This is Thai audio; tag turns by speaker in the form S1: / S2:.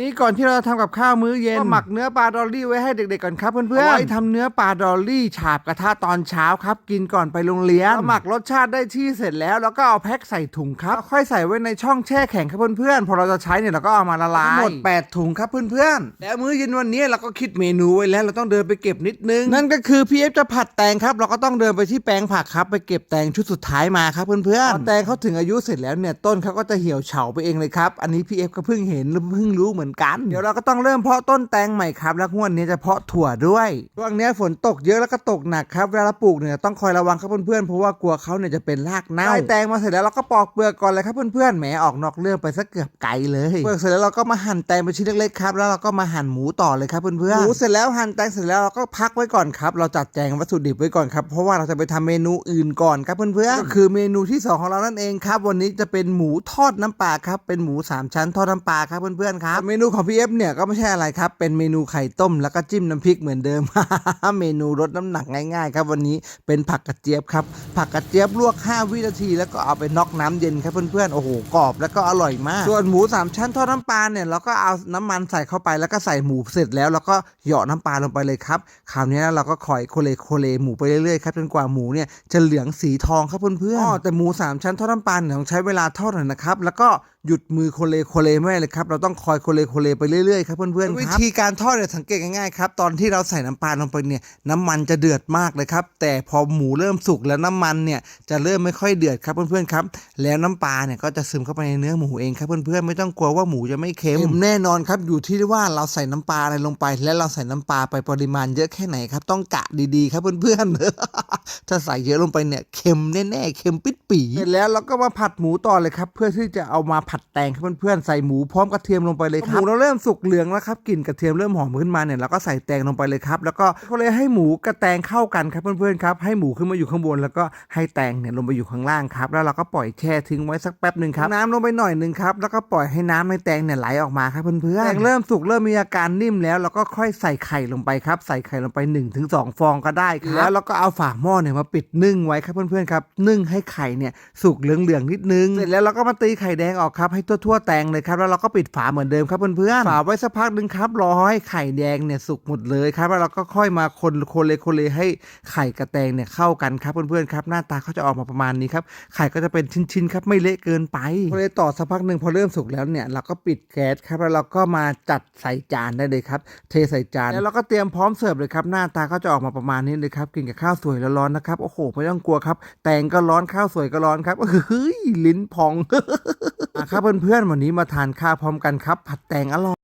S1: นี่ก่อนที่เราจะทำกับข้าวมื้อเย็นก็หมักเนื้อปลาดอลลี่ไว้ให้เด็กๆก่อนครับเพื่อนๆเอาไว้ทำเนื้อปลาดอลลี่ฉาบกระทะตอนเช้าครับ กินก่อนไปโรงเรียนพอหมักรสชาติได้ที่เสร็จแล้วแล้วก็เอาแพ็คใส่ถุงครับแล้วค่อยใส่ไว้ในช่องแช่แข็งครับเพื่อนๆพอเราจะใช้เนี่ยเราก็เอามาละลายทั้งหมด8ถุงครับเพื่อนๆแล้วมื้อเย็นวันนี้เราก็คิดเมนูไว้แล้วเราต้องเดินไปเก็บนิดนึงนั่นก็คือพี่เอฟจะผัดแตงครับ เราก็ต้องเดินไปที่แปลงผักครับไปเก็บแตงชุดสุดท้ายมาครับเพื่อนๆพอแตงเขาถึงอายุเสร็จแล้วเนี่ยต้นเขาก็จะเหี่ยวเฉาไปเองเลยครับอันนี้พี่เอฟก็เพิ่งเห็นและเพิ่งรู้เหมือนกัน เดี๋ยวเราก็ต้องเริ่มเพาะต้นแตงใหม่ครับแล้วงวดนี้จะเพาะถั่วด้วยช่วงนี้ฝนตกเยอะแล้วก็ตกหนักครับเวลาเราปลูกเนี่ยต้องคอยระวังครับเพื่อนๆเพราะว่ากลัวเขาเนี่ยจะเป็นรากเน่าได้แตงมาเสร็จแล้วเราก็ปอกเปลือกก่อนเลยครับเพื่อนๆแหมออกนอกเรื่องไปสักเกือบไกลเลยเปลือกเสร็จแล้วเราก็มาหั่นแตงเป็นชิ้นเล็กๆครับแล้วเราก็มาหั่นหมูต่อเลยครับเพื่อนๆหมูเสร็จแล้วหั่นแตงเสร็จแล้วเราก็พักไว้ก่อนครับเราจัดแจงวัตถุดิบไว้ก่อนครับเพราะว่าเราจะไปทำเมนูอื่นก่อนครับเพื่อนๆก็คือเมนูที่สองของเรานั่นเองครับ วันนี้จะเป็นหมูทอดน้ำปลาครับเป็นหมูสามชั้นทอดน้ำปลาครับเพื่อนๆครับเมนูของพี่เอฟเนี่ยก็ไม่ใช่อะไรครับ เป็นเมนูไข่ต้มแล้วก็จิ้มน้ำพริกเหมือนเดิม เมนูลดน้ำหนักง่ายๆ ครับวันนี้เป็นผักกระเจี๊ยบครับ ผักกระเจี๊ยบลวก 5 วินาที แล้วก็เอาไปน็อกน้ำเย็นครับเพื่อนๆ โอ้โหกรอบแล้วก็อร่อยมาก ส่วนหมูสามชั้นทอดน้ำปลาเนี่ยเราก็เอาน้ำมันใส่เข้าไปแล้วก็ใส่หมูเสร็จแล้วแล้วก็เหยาะน้ำปลาลงไปเลยครับ คราวนี้เราก็คอยโคเลโคเลหมูไปเรื่อยๆครับจนกว่าหมูเนี่ยจะเหลืองสีทองครับเพื่อนๆอ๋อแต่หมูสามชั้นทอดน้ำปลาเนี่ยต้องใช้เวลาทอดหน่อยนะครับแล้วก็หยุดมือโคเลโคเลไม่เลยครับเราต้องคอยโคเลโคเลไปเรื่อยๆครับเพื่อนๆวิธีการทอดเนี่ยสังเกตง่ายๆครับตอนที่เราใส่น้ำปลาลงไปเนี่ยน้ำมันจะเดือดมากเลยครับแต่พอหมูเริ่มสุกแล้วน้ำมันเนี่ยจะเริ่มไม่ค่อยเดือดครับเพื่อนๆครับแล้วน้ำปลาเนี่ยก็จะซึมเข้าไปในเนื้อหมูเองครับเพื่อนๆไม่ต้องกลัวว่าหมูจะไม่เค็มแน่นอนครับอยู่ที่ว่าเราใส่น้ำปลาอะไรลงไป และเราใส่น้ำปลาไปปริมาณเยอะแค่ไหนครับต้องกะดีๆครับเพื่อนๆถ้าใส่เยอะลงไปเนี่ยเค็มแน่ๆเค็มปิดปีเสร็จแล้วเราก็มาผัดหมูต่อเลยครับเพื่อที่จะเอามาผัดแตงครับเพื่อนๆใส่หมูพร้อมกระเทียมลงไปเลยครับหมูเราเริ่มสุกเหลืองแล้วครับกลิ่นกระเทียมเริ่มหอมขึ้นมาเนี่ยเราก็ใส่แตงลงไปเลยครับ แล้วก็เขาเลยให้หมูกระแตงเข้ากันครับเพื่อนๆครับให้หมูขึ้นมาอยู่ข้างบน แล้วก็ให้แตงเนี่ยลงไปอยู่ข้างล่างครับ แล้วเราก็ปล่อยแช่ทิ้งไว้สักแป๊บหนึ่งครับน้ำลงไปหน่อยหนึ่งครับแล้วก็ปล่อยให้น้ำในแตงเนี่ยไหลออกมาครับเพื่อนๆแตงเริ่มสุกเริ่มมีอาการนิ่มแล้วเราก็ค่อยใส่ไข่ลงไปครับ ใส่ไข่ลงไป1นถึงสฟองก็ได้ครับแล้วเราก็เอาฝาหม้อเนี่ยมาปิดนึ่งไว้ครับเพื่อนๆครับนึ่งให้ไข่เนี่ยสุกเหลืองๆนิดนึงเสร็จแล้วเราก็มาตีไข่แดงออกครับให้ทั่วๆแตงเลยครับแล้วเราก็ปิดฝาเหมือนเดิมครับเพื่อนๆฝาไว้สักพักหนึ่งครับรอให้ไข่แดงเนี่ยสุกหมดเลยครับแล้วเราก็ค่อยมาคนโคเลโคเลให้ไข่กับแตงเนี่ยเข้ากันครับเพื่อนๆครับหน้าตาเขาจะออกมาประมาณนี้ครับไข่ก็จะเป็นชิ้นๆครับไม่เละเกินไปโคเลต่อสักพักหนึ่งพอเริ่มสุกแล้วเนี่ยเราก็ปิดแก๊สครับแล้วเราก็มาจัดใส่จานได้เลยครับเทใส่จานแล้วเราก็เตรียมพร้อมเสิร์ฟเลยครับหน้าตาก็จะออกมาประมาณนี้เลยครับกินกับข้าวสวยร้อนๆนะครับโอ้โหไม่ต้องกลัวครับ แตงก็ร้อนข้าวสวยก็ร้อนครับเฮ้ยลิ้นพองอะ ครับเพื่อนๆวันนี้มาทานข้าวพร้อมกันครับ ผัดแตงอร่อย